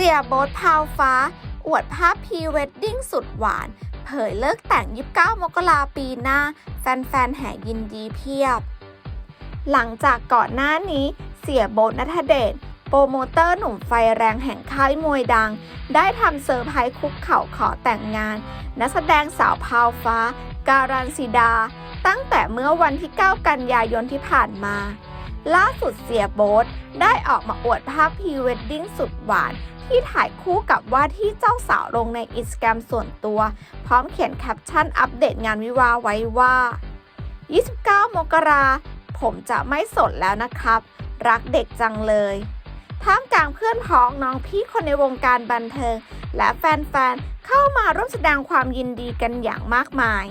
เสียโบ๊ทพาวฟ้า อวดภาพพรีเวดดิ้งสุดหวาน เผยเลิกแต่ง 29 มกราปีหน้า แฟนๆ แห่ยินดีเพียบ หลังจากก่อนหน้านี้ เสียโบ๊ทนัทเดช โปรโมเตอร์หนุ่มไฟแรงแห่งค่ายมวยดัง ได้ทำเซอร์ไพรส์คุกเข่าขอแต่งงาน นักแสดงสาวพาวฟ้า การันซิดา ตั้งแต่เมื่อวันที่ 9 กันยายนที่ผ่านมา ล่าสุดเสียโบ๊ทได้ออกมาอวดภาพพรีเวดดิ้งสุดหวาน ที่ถ่ายคู่กับว่าที่เจ้าสาวลงในอินสตาแกรมส่วนตัว พร้อมเขียนแคปชั่นอัปเดตงานวิวาไว้ว่า 29 มกราผมจะไม่สดแล้วนะครับ รักเด็กจังเลยท่ามกลางเพื่อนพ้องน้องพี่คนในวงการบันเทิง และแฟนๆ เข้ามาร่วมแสดงความยินดีกันอย่างมากมาย